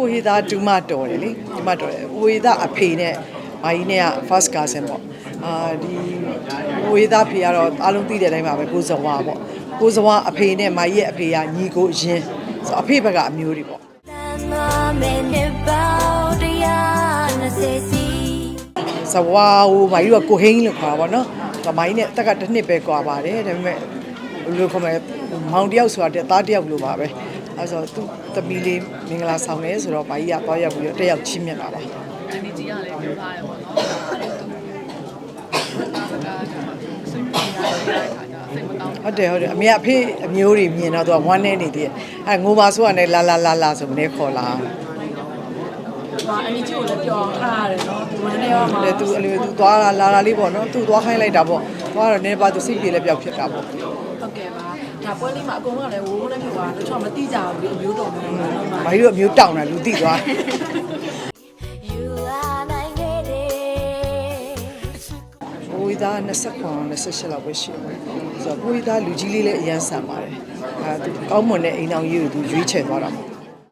ကိုဟေသားဒူမတော်တယ်လေဒူမတော်တယ်ကိုဟေသားအဖေနဲ့မာကြီးနဲ့က first cousin ပေါ့အာဒီကိုဟေသားဖေကတော့အားလုံးသိတဲ့အတိုင်းပါပဲကိုဇဝါပေါ့ကိုဇဝါအဖေနဲ့မာကြီးရဲ့အဖေကညီကိုအရင်ဆိုအဖေဘက်ကအမျိုးတွေပေါ့တမ်းမမဲနေပေါ့တရားနဲ့စေစီဇဝါဟိုမာကြီးကကိုဟိန်းလို့ခေါ်တာပေါ့နော်ဒါမာကြီးနဲ့အသက်ကတစ်နှစ်ပဲကွာပါတယ်ဒါပေမဲ့ဘယ်လိုခေါ်မလဲမောင်တယောက်ဆိုတာတဲ့သားတယောက်လိုပါပဲ အဲဆိုသူသမီးလေးမင်္ဂလာဆောင်လဲဆိုတော့မာကြီးကသွားရောက်ပြီးတော့တက်ရောက်ချင်းမြတ်တာပါအန်ဒီကြီးကလည်းပြောထားတယ်ပေါ့နော်။အဲ့ဒါသူကစိတ်မကောင်းတဲ့ခါကျစိတ်မကောင်းဟုတ်တယ်ဟုတ်တယ်အမေကအဖေအမျိုးတွေမြင်တော့သူကဝမ်းနေနေသေးတယ်အဲငိုပါဆိုကနေလာလာလာလာဆိုမနေခေါ်လာ ဟာအန်ဒီကြီးကိုလည်းပြောထားရတယ်နော်ဝမ်းနေရောမှာတယ်သူအလိုသူသွားလာလာလာလေးပေါ့နော်သူသွားခိုင်းလိုက်တာပေါ့သွားတော့နေပါသူစိတ်ပြေလည်းပြောက်ဖြစ်တာပေါ့ဟုတ်ကဲ့ပါဒါပွဲလေးမှာအကုန်လုံးကလည်းဝိုးဝိုးနဲ့ဖြစ်သွားတော့ကျွန်တော်မသိကြဘူးဒီအမျိုးတော်မျိုးနော်မှာဘာလို့အမျိုးတောင်းတာလူသိသွား You are my lady ဘိုးသား29 28လောက်ပဲရှိတယ်ဆိုတော့ဘိုးသားလူကြီးလေးလည်းအရန်ဆန်ပါတယ်အဲသူကောင်းမွန်တဲ့အိမ်အောင်ကြီးကိုသူရွေးချယ်သွားတာပေါ့